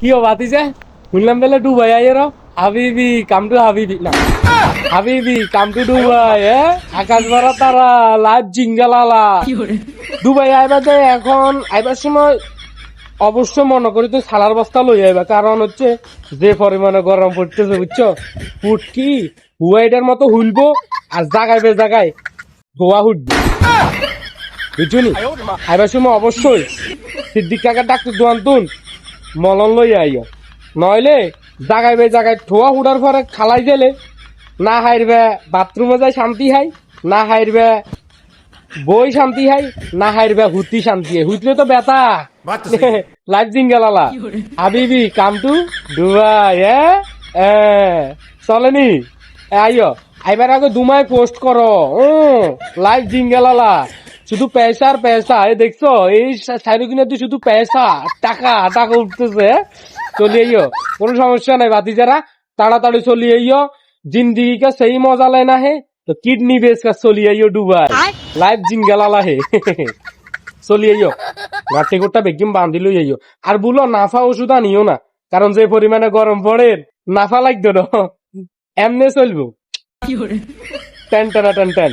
কি ও বাতিছে শুনলাম বেলে ডুবাই আই র হাবিবি কাম টু হাবিবি। না হাবিবি কাম টু ডুবাই এ? আকাশ ভরা তারা লাইভ জিঙ্গালালা। ডুবাই আইবা যে এখন আইবার সময় অবশ্য মনে করি তো সালার বস্তা লই আইবা। কারণ হচ্ছে যে পরিমাণে গরম পড়তেছে বুঝছ? ফুটকি হুয়াইটার মতো হুলবো আর জাগায় বে জাগায় ধোয়া উঠবে বুঝছ নি? আইবার সময় অবশ্যই সিদ্দিক কাকার ডাক্তার দোয়ান তুন। মলন লই আইও। নইলে জাগায় বে জাগায় ঠোয়া উড়ার পরে খালাই গেলে না হাইরবে বাথরুমে যাই শান্তি হাই না হাইরবে বই শান্তি হাই না হাইরবে হুতি শান্তি হাই। হুতলে তো সহি। লাইফ জিঙ্গালালা হাবিবি কাম টু দুবাই এ চলেনি এ আইও আইবার আগে দুমাই পোস্ট করো ও লাইফ জিঙ্গালালা শুধু পয়সা আর পয়সা। এই দেখছ এই সাইরুকিনা তুই শুধু পয়সা টাকা টাকা উঠতেছে হ্যাঁ? চলে আইও কোনো সমস্যা নাই বাতি যারা তাড়াতাড়ি চলে আইও। জিন্দিগি কা সেই মজা লাই না হে? তো কিডনি বেস কা চলি আইও ডুবাই লাইফ জিঙ্গালা লাহে চলি আইও। গাটি কোটা বেগিম বান্ধি লই আইও। আর বুলো নাফা ওষুধ আনিও না কারণ যে পরিমাণে গরম পড়ে নাফা লাগতো না। এমনে চলবো। Ten ten ten ten.